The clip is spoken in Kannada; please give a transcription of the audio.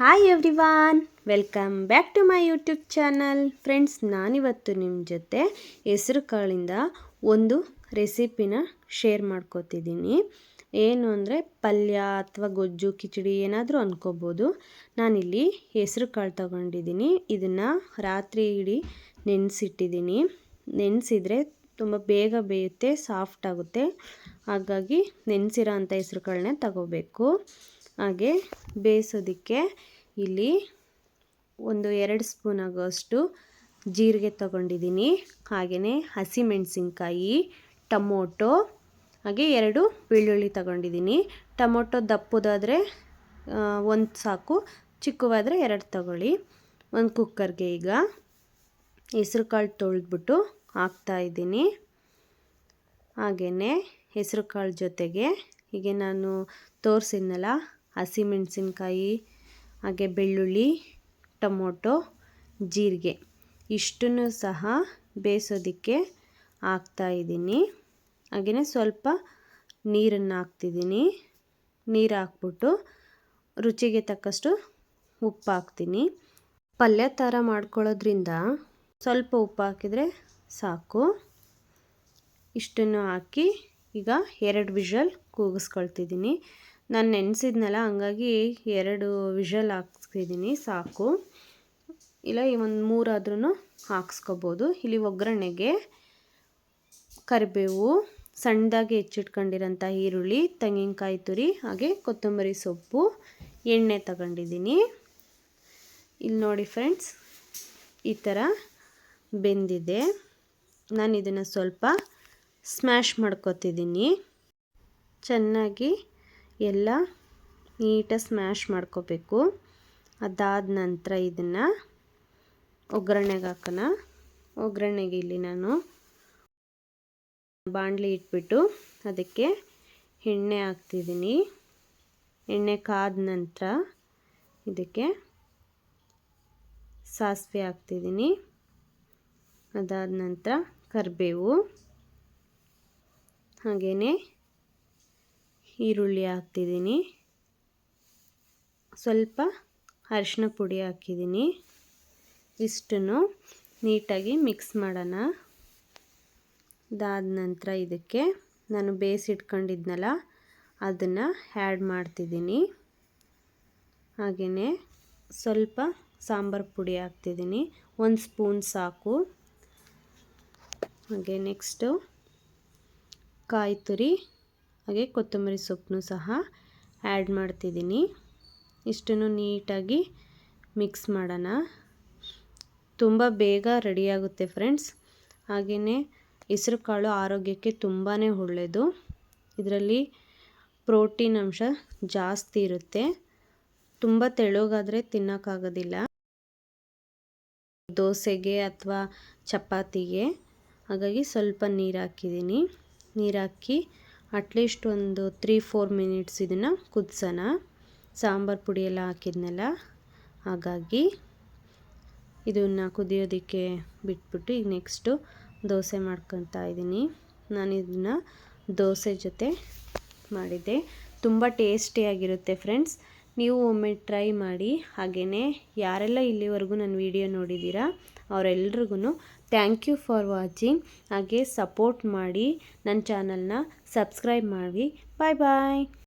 Hi everyone welcome back to my YouTube channel friends ನಾನಿವತ್ತು ನಿಮ್ಮ ಜೊತೆ ಹೆಸರು ಕಾಳಿಂದ ಒಂದು ರೆಸಿಪಿನ ಶೇರ್ ಮಾಡ್ಕೋತಿದ್ದೀನಿ. ಏನು ಅಂದರೆ ಪಲ್ಯ ಅಥವಾ ಗೊಜ್ಜು, ಕಿಚಡಿ ಏನಾದರೂ ಅಂದ್ಕೋಬೋದು ನಾನಿಲ್ಲಿ ಹೆಸರು ಕಾಳು ತೊಗೊಂಡಿದ್ದೀನಿ. ಇದನ್ನು ರಾತ್ರಿ ಇಡೀ ನೆನೆಸಿಟ್ಟಿದ್ದೀನಿ. ನೆನೆಸಿದ್ರೆ ತುಂಬ ಬೇಗ ಬೇಯುತ್ತೆ ಸಾಫ್ಟ್ ಆಗುತ್ತೆ. ಹಾಗಾಗಿ ನೆನೆಸಿರೋ ಅಂಥ ಹೆಸರು ಕಾಳನ್ನೇ ತಗೋಬೇಕು. ಹಾಗೆ ಬೇಯಿಸೋದಕ್ಕೆ ಇಲ್ಲಿ ಒಂದು ಎರಡು ಸ್ಪೂನ್ ಆಗೋಷ್ಟು ಜೀರಿಗೆ ತಗೊಂಡಿದ್ದೀನಿ. ಹಾಗೆಯೇ ಹಸಿಮೆಣಸಿನ್ಕಾಯಿ, ಟೊಮೊಟೊ, ಹಾಗೆ ಎರಡು ಬೆಳ್ಳುಳ್ಳಿ ತಗೊಂಡಿದ್ದೀನಿ. ಟೊಮೊಟೊ ದಪ್ಪದಾದರೆ ಒಂದು ಸಾಕು, ಚಿಕ್ಕವಾದರೆ ಎರಡು ತಗೊಳ್ಳಿ. ಒಂದು ಕುಕ್ಕರ್ಗೆ ಈಗ ಹೆಸ್ರು ಕಾಳು ತೊಳೆದ್ಬಿಟ್ಟು ಹಾಕ್ತಾಯಿದ್ದೀನಿ ಹಾಗೆಯೇ ಹೆಸರು ಕಾಳು ಜೊತೆಗೆ ಹೀಗೆ ನಾನು ತೋರಿಸಿದ್ನಲ್ಲ ಹಸಿಮೆಣಸಿನ್ಕಾಯಿ ಹಾಗೆ ಬೆಳ್ಳುಳ್ಳಿ, ಟೊಮೊಟೊ, ಜೀರಿಗೆ. ಇಷ್ಟನ್ನು ಸಹ ಬೇಯಿಸೋದಕ್ಕೆ ಹಾಕ್ತಾಯಿದ್ದೀನಿ ಹಾಗೆಯೇ ಸ್ವಲ್ಪ ನೀರನ್ನು ಹಾಕ್ತಿದ್ದೀನಿ. ನೀರು ಹಾಕ್ಬಿಟ್ಟು ರುಚಿಗೆ ತಕ್ಕಷ್ಟು ಉಪ್ಪು ಹಾಕ್ತೀನಿ. ಪಲ್ಯ ಥರ ಮಾಡ್ಕೊಳ್ಳೋದ್ರಿಂದ ಸ್ವಲ್ಪ ಉಪ್ಪು ಹಾಕಿದರೆ ಸಾಕು. ಇಷ್ಟನ್ನು ಹಾಕಿ ಈಗ ಎರಡು ವಿಷಲ್ ಕೂಗಿಸ್ಕೊಳ್ತಿದ್ದೀನಿ. ನಾನು ನೆನೆಸಿದ್ನಲ್ಲ, ಹಂಗಾಗಿ ಎರಡು ವಿಷಲ್ ಹಾಕ್ಸಿದ್ದೀನಿ ಸಾಕು. ಇಲ್ಲ, ಈ ಒಂದು ಮೂರಾದ್ರೂ ಹಾಕ್ಸ್ಕೊಬೋದು. ಇಲ್ಲಿ ಒಗ್ಗರಣೆಗೆ ಕರಿಬೇವು, ಸಣ್ಣದಾಗಿ ಹೆಚ್ಚಿಟ್ಕೊಂಡಿರೋಂಥ ಈರುಳ್ಳಿ, ತೆಂಗಿನಕಾಯಿ ತುರಿ, ಹಾಗೆ ಕೊತ್ತಂಬರಿ ಸೊಪ್ಪು, ಎಣ್ಣೆ ತಗೊಂಡಿದ್ದೀನಿ ಇಲ್ಲಿ ನೋಡಿ ಫ್ರೆಂಡ್ಸ್, ಈ ಥರ ಬೆಂದಿದೆ. ನಾನು ಇದನ್ನು ಸ್ವಲ್ಪ ಸ್ಮ್ಯಾಶ್ ಮಾಡ್ಕೋತಿದ್ದೀನಿ ಚೆನ್ನಾಗಿ ಎಲ್ಲ ನೀಟಾಗಿ ಸ್ಮ್ಯಾಶ್ ಮಾಡ್ಕೋಬೇಕು. ಅದಾದ ನಂತರ ಇದನ್ನು ಒಗ್ಗರಣೆಗೆ ಹಾಕೋಣ. ಒಗ್ಗರಣೆಗೆ ಇಲ್ಲಿ ನಾನು ಬಾಣಲಿ ಇಟ್ಬಿಟ್ಟು ಅದಕ್ಕೆ ಎಣ್ಣೆ ಹಾಕ್ತಿದ್ದೀನಿ. ಎಣ್ಣೆ ಕಾದ ನಂತರ ಇದಕ್ಕೆ ಸಾಸಿವೆ ಹಾಕ್ತಿದ್ದೀನಿ. ಅದಾದ ನಂತರ ಕರಿಬೇವು ಹಾಗೆಯೇ ಈರುಳ್ಳಿ ಹಾಕ್ತಿದ್ದೀನಿ. ಸ್ವಲ್ಪ ಅರಿಶಿನ ಪುಡಿ ಹಾಕಿದ್ದೀನಿ. ಇಷ್ಟನ್ನು ನೀಟಾಗಿ ಮಿಕ್ಸ್ ಮಾಡೋಣ. ಇದಾದ ನಂತರ ಇದಕ್ಕೆ ನಾನು ಬೇಯಿಸಿಟ್ಕೊಂಡಿದ್ನಲ್ಲ ಅದನ್ನು ಆ್ಯಡ್ ಮಾಡ್ತಿದ್ದೀನಿ. ಹಾಗೆಯೇ ಸ್ವಲ್ಪ ಸಾಂಬಾರು ಪುಡಿ ಹಾಕ್ತಿದ್ದೀನಿ. ಒಂದು ಸ್ಪೂನ್ ಸಾಕು. ಹಾಗೆ ನೆಕ್ಸ್ಟು ಕಾಯಿ ತುರಿ ಹಾಗೆ ಕೊತ್ತಂಬರಿ ಸೊಪ್ಪನ್ನು ಸಹ ಆ್ಯಡ್ ಮಾಡ್ತಿದ್ದೀನಿ. ಇಷ್ಟನ್ನು ನೀಟಾಗಿ ಮಿಕ್ಸ್ ಮಾಡೋಣ. ತುಂಬ ಬೇಗ ರೆಡಿಯಾಗುತ್ತೆ ಫ್ರೆಂಡ್ಸ್ ಹಾಗೆಯೇ ಹೆಸರು ಕಾಳು ಆರೋಗ್ಯಕ್ಕೆ ತುಂಬಾ ಒಳ್ಳೆಯದು. ಇದರಲ್ಲಿ ಪ್ರೋಟೀನ್ ಅಂಶ ಜಾಸ್ತಿ ಇರುತ್ತೆ. ತುಂಬ ತೆಳುಗಾದರೆ ತಿನ್ನೋಕ್ಕಾಗೋದಿಲ್ಲ. ದೋಸೆಗೆ ಅಥವಾ ಚಪಾತಿಗೆ. ಹಾಗಾಗಿ ಸ್ವಲ್ಪ ನೀರು ಹಾಕಿದ್ದೀನಿ. ನೀರು ಹಾಕಿ ಅಟ್ಲೀಸ್ಟ್ ಒಂದು ತ್ರೀ ಫೋರ್ ಮಿನಿಟ್ಸ್ ಇದನ್ನು ಕುದಿಸೋಣ. ಸಾಂಬಾರು ಪುಡಿ ಎಲ್ಲ ಹಾಕಿದ್ನಲ್ಲ, ಹಾಗಾಗಿ ಇದನ್ನು ಕುದಿಯೋದಕ್ಕೆ ಬಿಟ್ಬಿಟ್ಟು ಈಗ ನೆಕ್ಸ್ಟು ದೋಸೆ ಮಾಡ್ಕೊತಾ ಇದ್ದೀನಿ. ನಾನು ಇದನ್ನು ದೋಸೆ ಜೊತೆ ಮಾಡಿದ್ದೆ. ತುಂಬ ಟೇಸ್ಟಿಯಾಗಿರುತ್ತೆ ಫ್ರೆಂಡ್ಸ್ ನೀವು ಒಮ್ಮೆ ಟ್ರೈ ಮಾಡಿ ಹಾಗೆಯೇ ಯಾರೆಲ್ಲ ಇಲ್ಲಿವರೆಗೂ ನನ್ನ ವಿಡಿಯೋ ನೋಡಿದ್ದೀರಾ ಅವರೆಲ್ರಿಗೂ ಥ್ಯಾಂಕ್ ಯು ಫಾರ್ ವಾಚಿಂಗ್. ಹಾಗೆ ಸಪೋರ್ಟ್ ಮಾಡಿ, ನನ್ನ ಚಾನಲ್ನ ಸಬ್ಸ್ಕ್ರೈಬ್ ಮಾಡಿ. ಬಾಯ್ ಬಾಯ್.